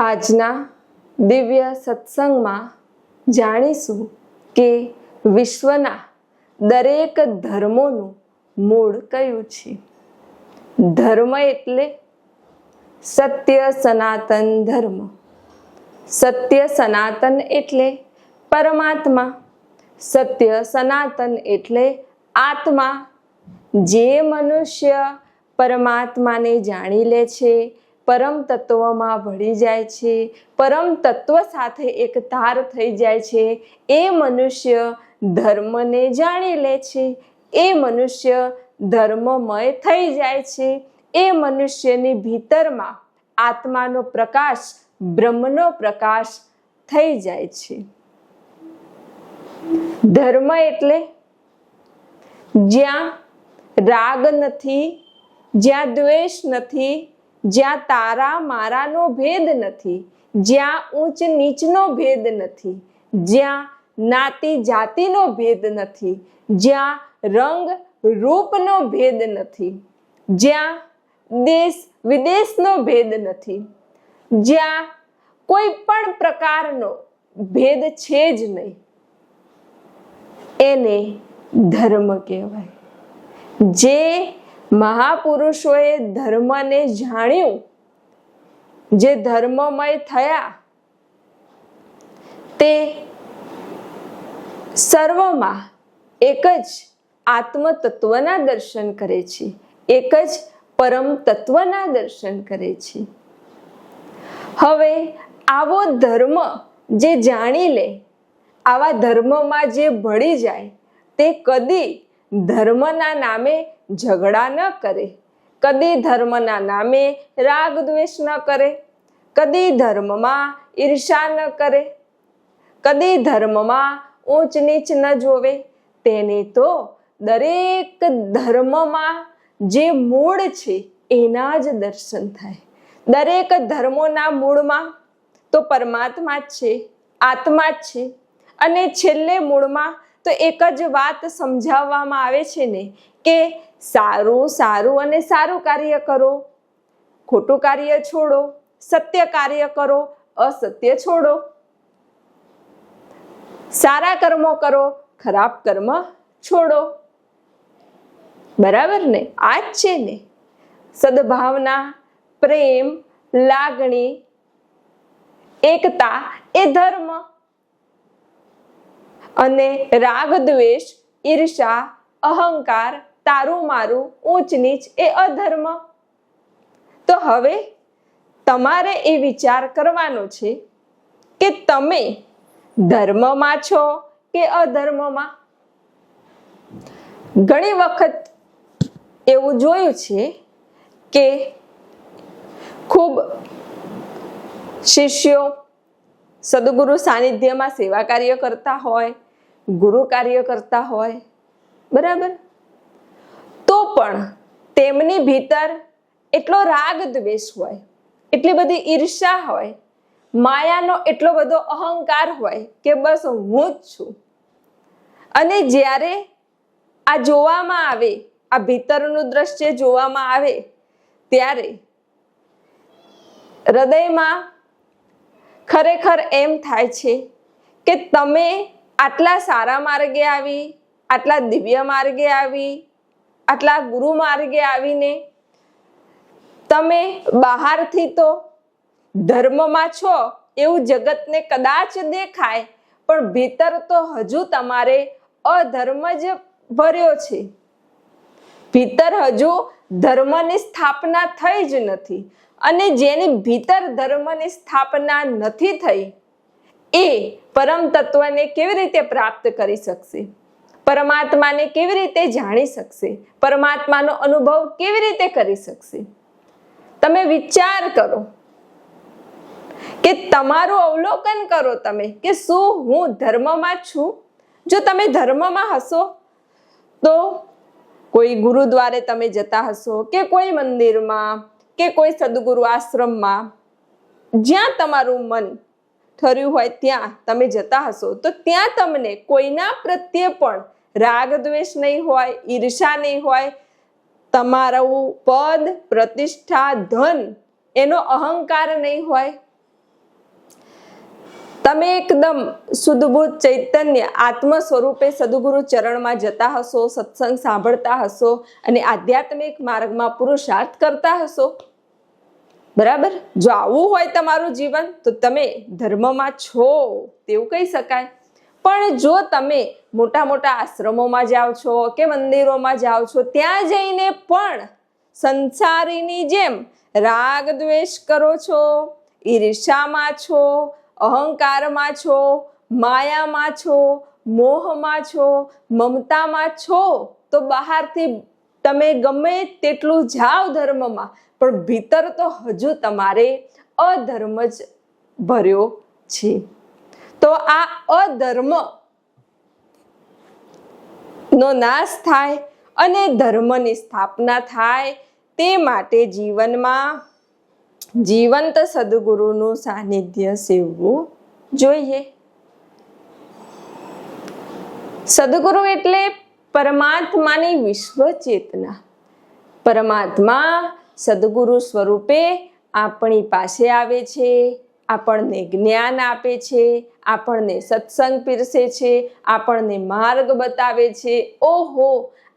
આજના દિવ્ય સત્સંગમાં જાણીશું કે વિશ્વના દરેક ધર્મોનું મૂળ કયું છે. ધર્મ એટલે સત્ય સનાતન ધર્મ. સત્ય સનાતન એટલે પરમાત્મા. સત્ય સનાતન એટલે આત્મા. જે મનુષ્ય પરમાત્માને જાણી લે છે પરમ તત્વમાં ભળી જાય છે, પરમ તત્વ સાથે એક તાર થઈ જાય છે. એ મનુષ્ય ધર્મને જાણી લે છે, એ મનુષ્ય ધર્મમય થઈ જાય છે. એ મનુષ્યની ભીતરમાં આત્માનો પ્રકાશ, બ્રહ્મનો પ્રકાશ થઈ જાય છે. ધર્મ એટલે જ્યાં રાગ નથી, જ્યાં દ્વેષ નથી જ્યાં તારા મારાનો ભેદ નથી, જ્યાં ઊંચ નીચનો ભેદ નથી, જ્યાં નાતી જાતિનો ભેદ નથી, જ્યાં રંગ રૂપનો ભેદ નથી, જ્યાં દેશ વિદેશનો ભેદ નથી, જ્યાં કોઈ પણ પ્રકારનો ભેદ છે જ નહીં. એને ધર્મ કહેવાય. જે મહાપુરુષોએ ધર્મને જાણ્યું. જે ધર્મમય થયા, તે સર્વમાં એક જ આત્મ તત્વના દર્શન કરે છે, એક જ પરમ તત્વના દર્શન કરે છે. હવે આવો ધર્મ જે જાણી લે, આવા ધર્મમાં જે ભળી જાય, તે કદી ધર્મના નામે ઝઘડા ન કરે. કદી ધર્મના નામે રાગ દ્વેષ ન કરે. કદી ધર્મમાં ઈર્ષા ન કરે. કદી ધર્મમાં ઊંચ નીચ ન જોવે. તેને તો દરેક ધર્મમાં જે મૂળ છે એના જ દર્શન થાય. દરેક ધર્મોના મૂળમાં તો પરમાત્મા જ છે, આત્મા જ છે. અને છેલ્લે મૂળમાં તો એક જ વાત સમજાવવામાં આવે છે ને કે સારું સારું અને સારું કાર્ય કરો. ખોટું કાર્ય છોડો, સત્ય કાર્ય કરો, અસત્ય છોડો. સારા કર્મો કરો, ખરાબ કર્મ છોડો. બરાબર ને? આ જ છે ને સદભાવના, પ્રેમ, લાગણી, એકતા એ ધર્મ અને રાગ દ્વેષ, ઈર્ષા, અહંકાર તારું મારું ઊંચ નીચ એ અધર્મ. તો હવે તમારે એ વિચાર કરવાનો છે કે તમે ધર્મમાં છો કે અધર્મમાં? ઘણી વખત એવું જોયું છે કે ખૂબ શિષ્યો સદગુરુ સાનિધ્યમાં સેવા કાર્ય કરતા હોય, ગુરુ કાર્ય કરતા હોય, બરાબર? તો પણ તેમની ભીતર એટલો રાગ દ્વેષ હોય, એટલી બધી ઈર્ષા હોય, માયાનો એટલો બધો અહંકાર હોય કે બસ હું જ છું. અને જ્યારે આ જોવામાં આવે, આ ભીતરનું દ્રશ્ય જોવામાં આવે, ત્યારે હૃદયમાં ખરેખર એમ થાય છે કે તમે આટલા સારા માર્ગે આવી, આટલા દિવ્ય માર્ગે આવી, આટલા ગુરુ માર્ગે આવીને તમે બહારથી તો ધર્મમાં છો, એવું જગતને કદાચ દેખાય, પણ ભીતર તો હજુ તમારે અધર્મ જ ભર્યો છે. ભીતર હજુ ધર્મની સ્થાપના થઈ જ નથી. અને જેની ભીતર ધર્મની સ્થાપના નથી થઈ, એ પરમ તત્વને કેવી રીતે પ્રાપ્ત કરી શકશે? પરમાત્માને કેવી રીતે જાણી શકશે? પરમાત્માનો અનુભવ કેવી રીતે કરી શકશે? તમે વિચાર કરો કે તમારું અવલોકન કરો તમે કે શું હું ધર્મમાં છું? જો તમે ધર્મમાં હશો, તો કોઈ ગુરુદ્વારે તમે જતા હશો કે કોઈ મંદિરમાં કે કોઈ સદગુરુ આશ્રમમાં જ્યાં તમારું મન ઠર્યું હોય ત્યાં તમે જતા હશો, તો ત્યાં તમને કોઈના પ્રત્યે પણ રાગ દ્વેષ નહીં હોય, ઈર્ષા નહીં હોય, તમારું પદ, પ્રતિષ્ઠા, ધન એનો અહંકાર નહીં હોય. તમે એકદમ શુદ્ધભૂત ચૈતન્ય આત્મ સ્વરૂપે સદગુરુ ચરણમાં જતા હશો, સત્સંગ સાંભળતા હશો અને આધ્યાત્મિક માર્ગમાં પુરુષાર્થ કરતા હશો. બરાબર? જો આવું હોય તમારું જીવન, તો તમે ધર્મમાં છો, તેવું કહી શકાય. પણ જો તમે મોટા મોટા આશ્રમોમાં જાઓ છો કે મંદિરોમાં જાઓ છો, ત્યાં જઈને પણ સંસારીની જેમ રાગ દ્વેષ કરો છો ઈર્ષામાં છો, અહંકારમાં છો, માયામાં છો, મોહમાં છો, મમતામાં છો, તો બહારથી તમે ગમે તેટલું જાઓ ધર્મમાં પણ ભીતર તો હજુ તમારે અધર્મ જ ભર્યો છે. તો આ અધર્મ નો નાશ થાય અને ધર્મની સ્થાપના થાય તે માટે જીવનમાં જીવંત સદગુરુનું સાનિધ્ય સેવવું જોઈએ. સદગુરુ એટલે પરમાત્માની વિશ્વ ચેતના પરમાત્મા સદગુરુ સ્વરૂપે આપણી પાસે આવે છે, આપણને જ્ઞાન આપે છે, આપણને સત્સંગ પીરસે છે, આપણને માર્ગ બતાવે છે. ઓહો,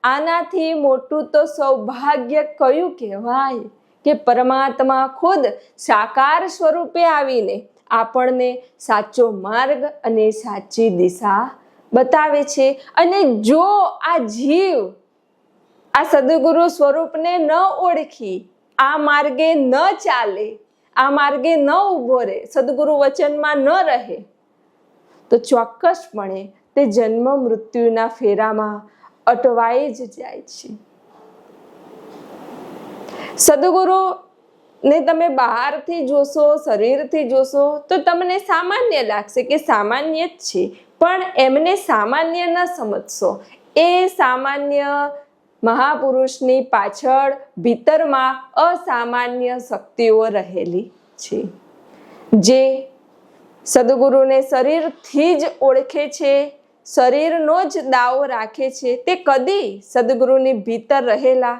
આનાથી મોટું તો સૌભાગ્ય કયું કહેવાય કે પરમાત્મા ખુદ સાકાર સ્વરૂપે આવીને આપણને સાચો માર્ગ અને સાચી દિશા બતાવે છે. અને જો આ જીવ આ સદગુરુ સ્વરૂપને ન ઓળખી આ માર્ગે ન ચાલે, આ માર્ગે ન ઊભો રહે, સદગુરુ વચનમાં ન રહે, તો ચોક્કસપણે તે જન્મ મૃત્યુના ફેરામાં અટવાઈ જ જાય છે. સદગુરુ ને તમે બહારથી જોશો, શરીરથી જોશો, તો તમને સામાન્ય લાગશે કે સામાન્ય જ છે, પણ એમને સામાન્ય ન સમજશો. એ સામાન્ય મહાપુરુષની પાછળ ભીતરમાં અસામાન્ય શક્તિઓ રહેલી છે. જે સદગુરુને શરીરથી જ ઓળખે છે, શરીરનો જ દાવો રાખે છે, તે કદી સદગુરુની ભીતર રહેલા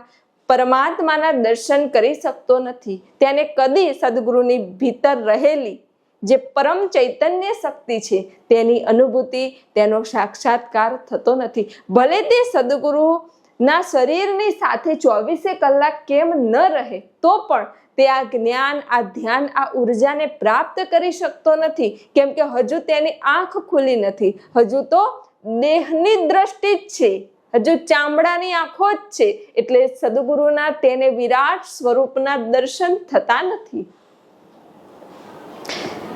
પરમાત્માના દર્શન કરી શકતો નથી. તેને કદી સદગુરુની ભીતર રહેલી જે પરમ ચૈતન્ય શક્તિ છે, તેની અનુભૂતિ, તેનો સાક્ષાત્કાર થતો નથી. ભલે તે સદગુરુ ના શરીરની સાથે ચોવીસે કલાક કેમ ન રહે, તો પણ તે આ જ્ઞાન, આ ધ્યાન, આ ઉર્જાને પ્રાપ્ત કરી શકતો નથી. કેમ કે હજુ તેની આંખ ખુલી નથી. હજુ તો દેહની દ્રષ્ટિ જ છે. હજુ ચામડાની આંખો જ છે. એટલે સદગુરુના તેને વિરાટ સ્વરૂપના દર્શન થતા નથી.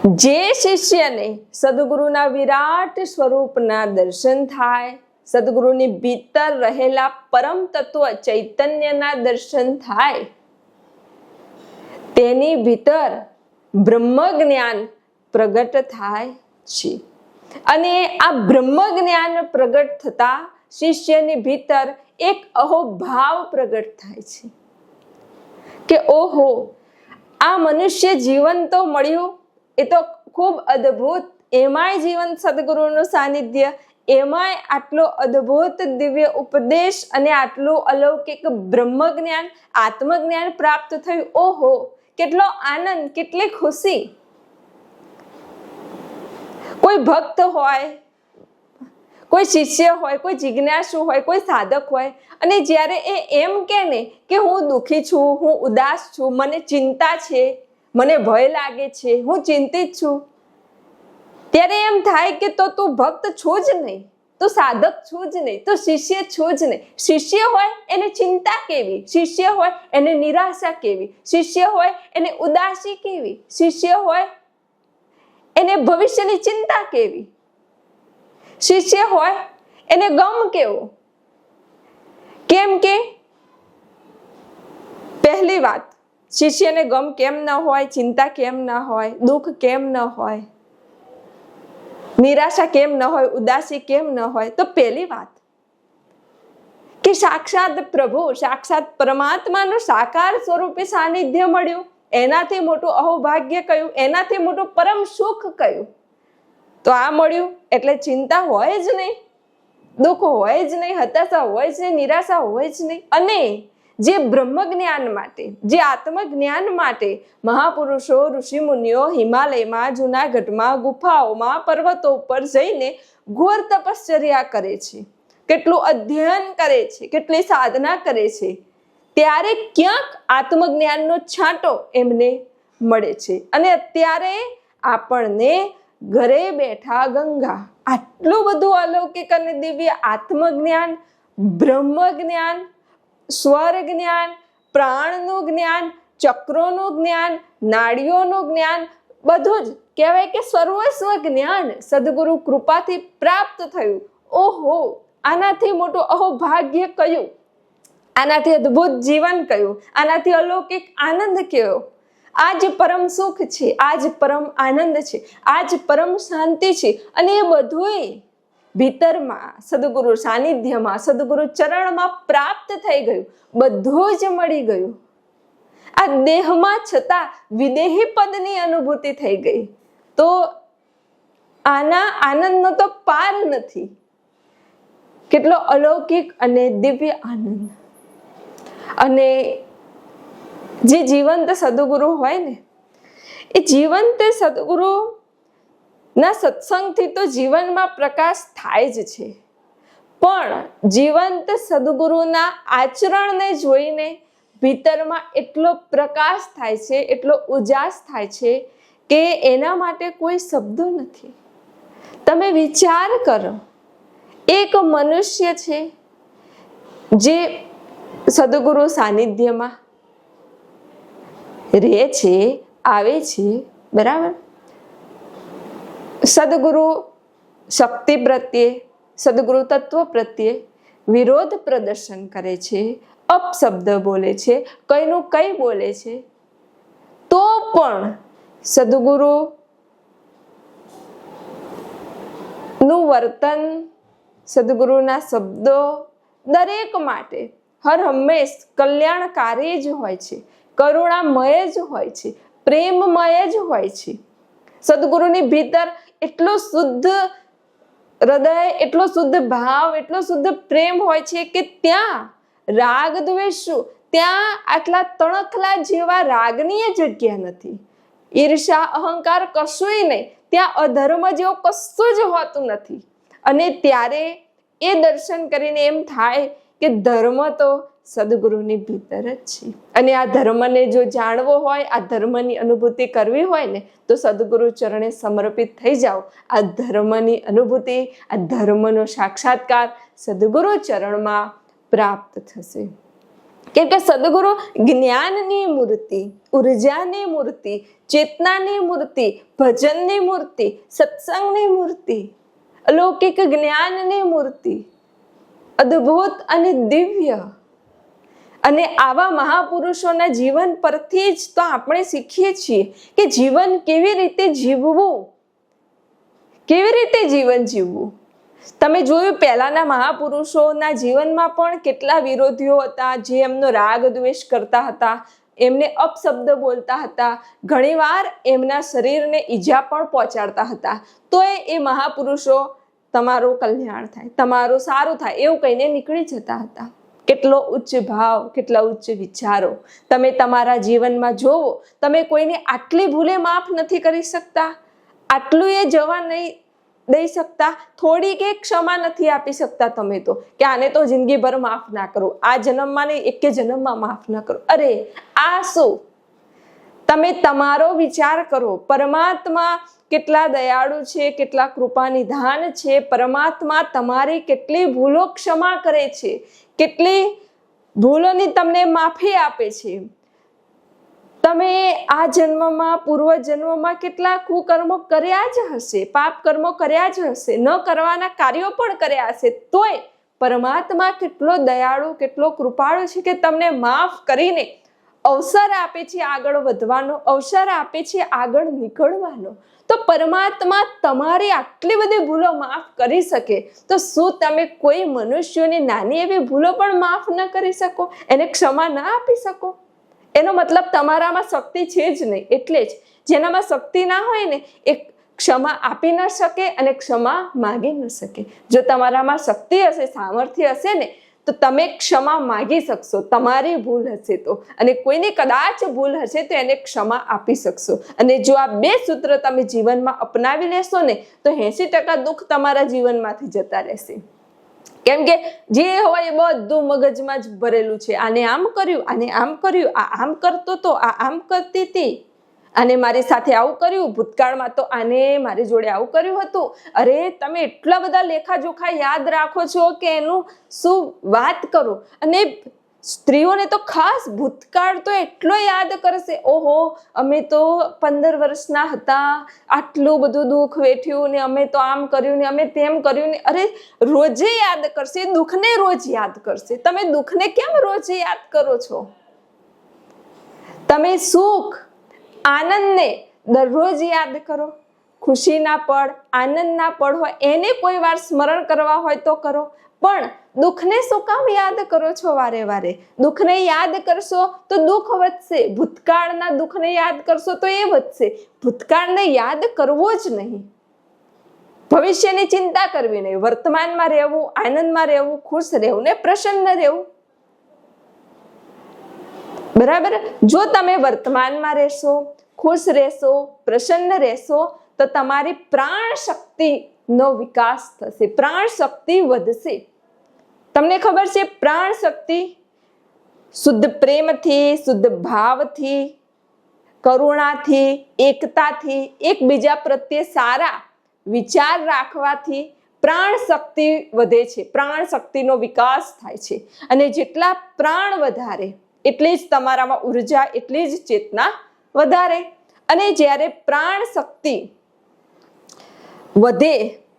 જે શિષ્યને સદગુરુના વિરાટ સ્વરૂપના દર્શન થાય સદગુરુની ભીતર રહેલા પરમ તત્વ ચૈતન્યના દર્શન થાય. તેની ભીતર બ્રહ્મ જ્ઞાન પ્રગટ થાય છે. અને આ બ્રહ્મ જ્ઞાન પ્રગટ થતા શિષ્યની ભીતર એક અહોભાવ પ્રગટ થાય છે. કે ઓહો, આ મનુષ્ય જીવન તો મળ્યું, એ તો ખૂબ અદ્ભુત, એમાંય જીવન સદગુરુનું સાનિધ્ય એમાંય આટલો અદ્ભુત દિવ્ય ઉપદેશ અને આટલું અલૌકિક બ્રહ્મ જ્ઞાન આત્મજ્ઞાન પ્રાપ્ત થયું. ઓહો, કેટલો આનંદ, કેટલી ખુશી. કોઈ ભક્ત હોય, કોઈ શિષ્ય હોય, કોઈ જિજ્ઞાસુ હોય, કોઈ સાધક હોય, અને જ્યારે એ એમ કે ને કે હું દુઃખી છું, હું ઉદાસ છું, મને ચિંતા છે, મને ભય લાગે છે, હું ચિંતિત છું ત્યારે એમ થાય કે તો તું ભક્ત છો જ નહીં, તું સાધક છું જ નહીં, તું શિષ્ય છો જ નહીં. શિષ્ય હોય એને ચિંતા કેવી? શિષ્ય હોય એને નિરાશા કેવી? શિષ્ય હોય એને ઉદાસી કેવી? શિષ્ય હોય એને ભવિષ્યની ચિંતા કેવી? શિષ્ય હોય એને ગમ કેવો? કેમ કે પહેલી વાત, શિષ્યને ગમ કેમ ન હોય, ચિંતા કેમ ન હોય, દુઃખ કેમ ન હોય? નિરાશા કેમ ન હોય, ઉદાસી કેમ ન હોય? તો પહેલી વાત કે સાક્ષાત પ્રભુ, સાક્ષાત પરમાત્માનું સાકાર સ્વરૂપે સાનિધ્ય મળ્યું. એનાથી મોટું અહોભાગ્ય કયું? એનાથી મોટું પરમ સુખ કયું? તો આ મળ્યું. એટલે ચિંતા હોય જ નહીં. દુઃખ હોય જ નહીં, હતાશા હોય જ નહીં, નિરાશા હોય જ નહીં. અને જે બ્રહ્મ જ્ઞાન માટે, જે આત્મજ્ઞાન માટે મહાપુરુષો, ઋષિમુનિઓ હિમાલયમાં, જૂનાગઢમાં, ગુફાઓમાં, પર્વતો ઉપર જઈને ઘોર તપશ્ચર્યા કરે છે. કેટલું અધ્યયન કરે છે, કેટલી સાધના કરે છે. ત્યારે ક્યાંક આત્મજ્ઞાનનો છાંટો એમને મળે છે. અને અત્યારે આપણને ઘરે બેઠા ગંગા, આટલું બધું અલૌકિક અને દિવ્ય આત્મજ્ઞાન બ્રહ્મ સ્વર જ્ઞાન પ્રાણનું જ્ઞાન, ચક્રોનું જ્ઞાન, નાડીઓનું જ્ઞાન, બધું જ કહેવાય કે સર્વસ્વ જ્ઞાન સદગુરુ કૃપાથી પ્રાપ્ત થયું. ઓહો, આનાથી મોટું અહોભાગ્ય કયું? આનાથી અદ્ભુત જીવન કયું? આનાથી અલૌકિક આનંદ કયો? આ જ પરમ સુખ છે આ જ પરમ આનંદ છે આ જ પરમ શાંતિ છે, અને એ બધુંય ભીતરમાં સદગુરુ સાનિધ્યમાં, સદગુરુ ચરણમાં પ્રાપ્ત થઈ ગયું. બધું જ મળી ગયું. આ દેહમાં છતાં વિદેહી પદની અનુભૂતિ થઈ ગઈ. તો આના આનંદનો તો પાર નથી. કેટલો અલૌકિક અને દિવ્ય આનંદ. અને જે જીવંત સદગુરુ હોય ને, એ જીવંત સદગુરુ ના, સત્સંગથી તો જીવનમાં પ્રકાશ થાય જ છે. પણ જીવંત સદગુરુના આચરણને જોઈને ભીતરમાં એટલો પ્રકાશ થાય છે, એટલો ઉજાસ થાય છે કે એના માટે કોઈ શબ્દો નથી. તમે વિચાર કરો, એક મનુષ્ય છે જે સદગુરુ સાનિધ્યમાં રહે છે, આવે છે, બરાબર? સદગુરુ શક્તિ પ્રત્યે સદગુરુ તત્વ પ્રત્યે વિરોધ પ્રદર્શન કરે છે અપશબ્દ બોલે છે કઈનું કઈ બોલે છે તો પણ સદગુરુ નું વર્તન સદગુરુના શબ્દો દરેક માટે હર હંમેશ કલ્યાણકારી જ હોય છે કરુણામય જ હોય છે પ્રેમમય જ હોય છે સદગુરુની ભીતર એટલો શુદ્ધ હૃદય, એટલો શુદ્ધ ભાવ, એટલો શુદ્ધ પ્રેમ હોય છે કે ત્યાં રાગ દ્વેષ, ત્યાં આટલા તણખલા જેવા રાગની જગ્યા નથી. ઈર્ષા, અહંકાર કશુંય નહીં. ત્યાં અધર્મ જેવો કશું જ હોતું નથી. અને ત્યારે એ દર્શન કરીને એમ થાય કે ધર્મ તો સદગુરુની ભીતર જ છે. અને આ ધર્મને જો જાણવો હોય, આ ધર્મની અનુભૂતિ કરવી હોય ને, તો સદગુરુ ચરણે સમર્પિત થઈ જાઓ. આ ધર્મની અનુભૂતિ, આ ધર્મનો સાક્ષાત્કાર સદગુરુ ચરણમાં પ્રાપ્ત થશે. કેમ કે સદગુરુ જ્ઞાનની મૂર્તિ, ઉર્જાની મૂર્તિ, ચેતનાની મૂર્તિ, ભજનની મૂર્તિ, સત્સંગની મૂર્તિ, અલૌકિક જ્ઞાનની મૂર્તિ, અદ્ભુત અને દિવ્ય અને આવા મહાપુરુષોના જીવન પરથી જ તો આપણે શીખીએ છીએ કે જીવન કેવી રીતે જીવવું. કેવી રીતે જીવન જીવવું? તમે જોયું પહેલાના મહાપુરુષોના જીવનમાં પણ કેટલા વિરોધીઓ હતા, જે એમનો રાગ દ્વેષ કરતા હતા, એમને અપશબ્દ બોલતા હતા, ઘણીવાર એમના શરીરને ઈજા પણ પહોંચાડતા હતા. તો એ મહાપુરુષો, તમારું કલ્યાણ થાય, તમારું સારું થાય, એવું કહીને નીકળી જતા હતા. કેટલો ઉચ્ચ ભાવ, કેટલા ઉચ્ચ વિચારો. તમે તમારા જીવનમાં જોવો, તમે કોઈને આટલી ભૂલે માફ નથી કરી શકતા. આટલું એ જવા નહીં દઈ શકતા. થોડી કે ક્ષમા નથી આપી શકતા તમે તો, કે આને તો જિંદગીભર માફ ના કરો. આ જન્મમાં ને એકે જન્મમાં માફ ના કરો. અરે, આ શું? તમે તમારો વિચાર કરો. પરમાત્મા કેટલા દયાળુ છે, કેટલા કૃપા નિધાન છે, પરમાત્મા તમારી કેટલી ભૂલો ક્ષમા કરે છે, કેટલી ભૂલોની તમને માફી આપે છે. તમે આ જન્મમાં પૂર્વ જન્મમાં કેટલા કુકર્મો કર્યા જ હશે પાપ કર્મો કર્યા જ હશે, ન કરવાના કાર્યો પણ કર્યા હશે, તોય પરમાત્મા કેટલો દયાળુ, કેટલો કૃપાળુ છે કે તમને માફ કરીને અવસર આપે છે આગળ વધવાનો, અવસર આપે છે આગળ નીકળવાનો. તો પરમાત્મા તમારી આટલી બધી ભૂલો માફ કરી શકે. તો શું તમે કોઈ મનુષ્યોની નાની એવી ભૂલો પણ માફ ન કરી શકો? એને ક્ષમા ના આપી શકો? એનો મતલબ તમારામાં શક્તિ છે જ નહીં. એટલે જ જેનામાં શક્તિ ના હોય ને, એ ક્ષમા આપી ન શકે અને ક્ષમા માગી ન શકે. જો તમારામાં શક્તિ હશે, સામર્થ્ય હશે ને તો તમે ક્ષમા માગી શકશો, તમારી ભૂલ હશે તો. અને કોઈની કદાચ ભૂલ હશે તો એને ક્ષમા આપી શકશો. અને જો આ બે સૂત્ર તમે જીવનમાં અપનાવી લેશો ને, તો એંસી ટકા દુઃખ તમારા જીવનમાંથી જતા રહેશે. કેમ કે જે હોય એ બધું મગજમાં જ ભરેલું છે. આને આમ કર્યું, આને આમ કર્યું, આ આમ કરતો તો, આ આમ કરતી હતી અને મારી સાથે આવું કર્યું, ભૂતકાળમાં તો આને મારી જોડે આવું કર્યું હતું. અરે, તમે એટલા બધા લેખાજોખા યાદ રાખો છો કે એનું શું વાત કરો? અને સ્ત્રીઓને તો ખાસ ભૂતકાળ તો એટલો યાદ કરશે. ઓહો, અમે તો પંદર વર્ષના હતા. આટલું બધું દુઃખ વેઠ્યું ને અમે તો આમ કર્યું ને અમે તેમ કર્યું ને. અરે, રોજે યાદ કરશે, દુઃખને રોજ યાદ કરશે. તમે દુઃખને કેમ રોજે યાદ કરો છો? તમે સુખ આનંદને દરરોજ યાદ કરો. ખુશીના પળ, આનંદના પળ હોય, એને કોઈ વાર સ્મરણ કરવા હોય તો કરો. પણ દુઃખને શું કામ યાદ કરો છો વારે વારે? દુઃખને યાદ કરશો તો દુઃખ વધશે. ભૂતકાળના દુઃખને યાદ કરશો તો એ વધશે. ભૂતકાળને યાદ કરવો જ નહીં. ભવિષ્યની ચિંતા કરવી નહીં. વર્તમાનમાં રહેવું, આનંદમાં રહેવું, ખુશ રહેવું ને પ્રસન્ન રહેવું. બરાબર? જો તમે વર્તમાનમાં રહેશો, ખુશ રહેશો, પ્રસન્ન રહેશો, તો તમારી પ્રાણ શક્તિનો વિકાસ થશે પ્રાણ શક્તિ વધશે. તમને ખબર છે પ્રાણ શક્તિ શુદ્ધ પ્રેમથી, શુદ્ધ ભાવથી, કરુણાથી, એકતાથી, એકબીજા પ્રત્યે સારા વિચાર રાખવાથી પ્રાણ શક્તિ વધે છે પ્રાણ શક્તિનો વિકાસ થાય છે. અને જેટલા પ્રાણ વધારે એટલી જ તમારામાં ઊર્જા એટલી જ ચેતના વધારે. અને જ્યારે પ્રાણ શક્તિ વધે,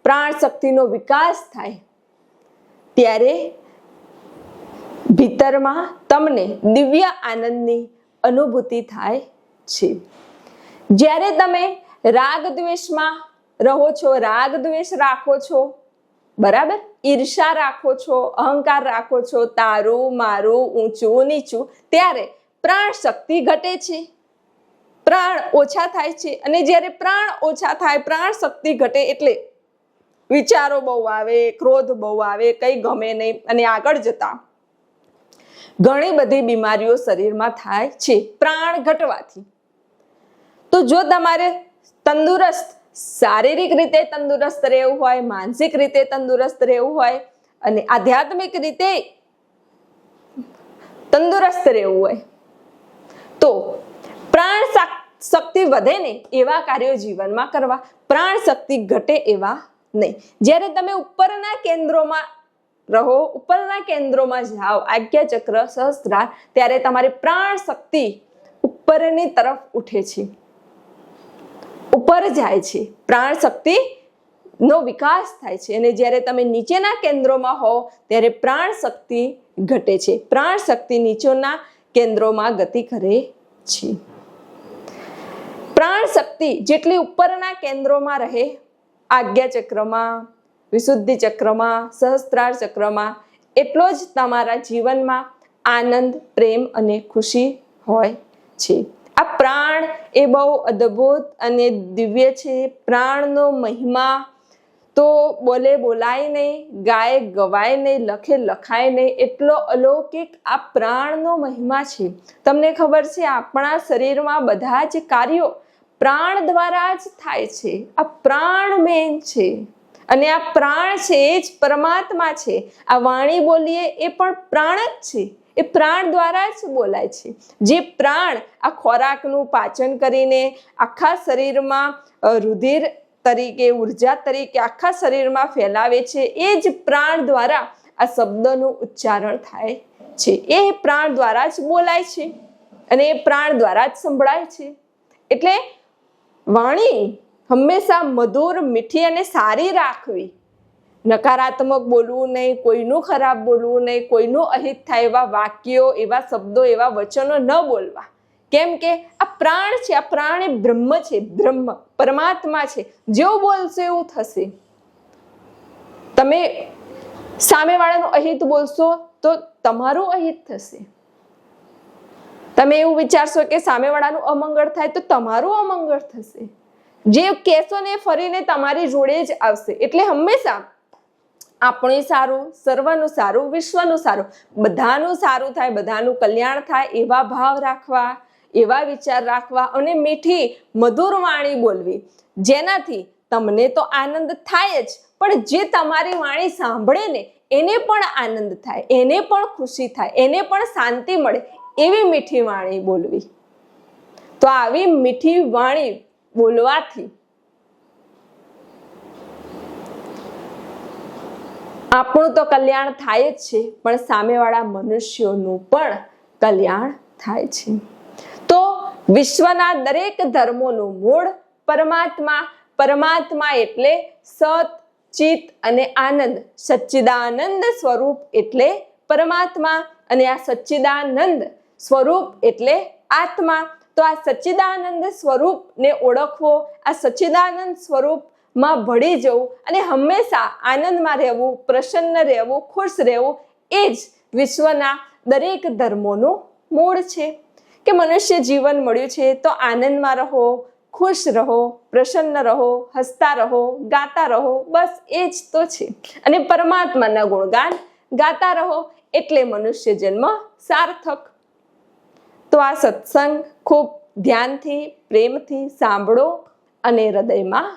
પ્રાણ શક્તિનો વિકાસ થાય, ત્યારે ભીતરમાં તમને દિવ્ય આનંદની અનુભૂતિ થાય છે. જ્યારે તમે રાગ દ્વેષમાં રહો છો રાગ દ્વેષ રાખો છો બરાબર? ઈર્ષા રાખો છો, અહંકાર રાખો છો, તારું, મારું ઊંચું નીચું ત્યારે પ્રાણ શક્તિ ઘટે છે. પ્રાણ ઓછા થાય છે અને જ્યારે પ્રાણ ઓછા થાય, પ્રાણ શક્તિ ઘટે એટલે વિચારો બહુ આવે, ક્રોધ બહુ આવે, કંઈ ગમે નહીં અને આગળ જતા ઘણી બધી બીમારીઓ શરીરમાં થાય છે પ્રાણ ઘટવાથી. તો જો તમારે તંદુરસ્ત શારીરિક રીતે તંદુરસ્ત રહેવું હોય, માનસિક રીતે તંદુરસ્ત રહેવું હોય અને આધ્યાત્મિક રીતે તંદુરસ્ત રહેવું હોય. તો પ્રાણ શક- શક્તિ વધે ને એવા કાર્યો જીવનમાં કરવા. પ્રાણ શક્તિ ઘટે એવા નહીં. જ્યારે તમે ઉપરના કેન્દ્રોમાં રહો, ઉપરના કેન્દ્રોમાં જાઓ આજ્ઞા ચક્ર સહસ્ત્રાર, ત્યારે તમારી પ્રાણ શક્તિ ઉપરની તરફ ઉઠે છે. ઉપર જાય છે. પ્રાણ શક્તિ નો વિકાસ થાય છે અને જ્યારે તમે નીચેના કેન્દ્રોમાં હો ત્યારે પ્રાણ શક્તિ ઘટે છે. પ્રાણ શક્તિ નીચેના કેન્દ્રોમાં ગતિ કરે છે. પ્રાણ શક્તિ જેટલી ઉપરના કેન્દ્રોમાં રહે આજ્ઞા ચક્રમાં વિશુદ્ધિ ચક્રમાં સહસ્ત્રાર ચક્રમાં એટલો જ તમારા જીવનમાં આનંદ, પ્રેમ અને ખુશી હોય છે. આ પ્રાણ એ બહુ અદ્ભુત અને દિવ્ય છે. પ્રાણનો મહિમા તો બોલે બોલાય નહીં, ગાય ગવાય નહીં, લખે લખાય નહીં, એટલો અલૌકિક આ પ્રાણનો મહિમા છે. તમને ખબર છે આપણા શરીરમાં બધા જ કાર્યો પ્રાણ દ્વારા જ થાય છે. આ પ્રાણ મેન છે. અને આ પ્રાણ છે એ જ પરમાત્મા છે. આ વાણી બોલીએ એ પણ પ્રાણ જ છે. એ પ્રાણ દ્વારા જ બોલાય છે. જે પ્રાણ આ ખોરાકનું પાચન કરીને આખા શરીરમાં રુધિર તરીકે, ઊર્જા તરીકે આખા શરીરમાં ફેલાવે છે, એ જ પ્રાણ દ્વારા આ શબ્દનું ઉચ્ચારણ થાય છે. એ પ્રાણ દ્વારા જ બોલાય છે અને એ પ્રાણ દ્વારા જ સંભળાય છે. એટલે વાણી હંમેશા મધુર, મીઠી અને સારી રાખવી નકારાત્મક બોલવું નહીં, કોઈનું ખરાબ બોલવું નહીં, કોઈનું અહિત થાય એવા વાક્યો, એવા શબ્દો, એવા વચનો ન બોલવા. કેમ કે આ પ્રાણ છે, આ પ્રાણ એ બ્રહ્મ છે, બ્રહ્મ, પરમાત્મા છે. જેવું બોલશો એવું થશે. તમે સામેવાળાનું અહિત બોલશો તો તમારું અહિત થશે. તમે એવું વિચારશો કે સામેવાળાનું અમંગળ થાય તો તમારું અમંગળ થશે. જે કહેશો ને ફરીને તમારી જોડે જ આવશે. એટલે હંમેશા આપણું સારું, સર્વનું સારું, વિશ્વનું સારું, બધાનું સારું થાય, બધાનું કલ્યાણ થાય એવા ભાવ રાખવા, એવા વિચાર રાખવા અને મીઠી, મધુર વાણી બોલવી. જેનાથી તમને તો આનંદ થાય જ, પણ જે તમારી વાણી સાંભળે ને, એને પણ આનંદ થાય, એને પણ ખુશી થાય, એને પણ શાંતિ મળે એવી મીઠી વાણી બોલવી. તો આવી મીઠી વાણી બોલવાથી આપણું તો કલ્યાણ થાય જ છે, પણ સામેવાળા મનુષ્યોનું પણ કલ્યાણ થાય છે. તો વિશ્વના દરેક ધર્મોનું મૂળ પરમાત્મા પરમાત્મા એટલે સત ચિત અને આનંદ. સચ્ચિદાનંદ સ્વરૂપ એટલે પરમાત્મા અને આ સચ્ચિદાનંદ સ્વરૂપ એટલે આત્મા. તો આ સચ્ચિદાનંદ સ્વરૂપને ઓળખવો, આ સચ્ચિદાનંદ સ્વરૂપમાં ભળી જવું અને હંમેશા આનંદમાં રહેવું, પ્રસન્ન રહેવું, ખુશ રહેવું એ જ વિશ્વના દરેક ધર્મોનું મૂળ છે. કે મનુષ્ય જીવન મળ્યું છે તો આનંદમાં રહો, ખુશ રહો, પ્રસન્ન રહો, હસતા રહો, ગાતા રહો, બસ એ જ તો છે. અને પરમાત્માના ગુણગાન ગાતા રહો એટલે મનુષ્ય જન્મ સાર્થક. તો આ સત્સંગ ખૂબ ધ્યાનથી, પ્રેમથી સાંભળો અને હૃદયમાં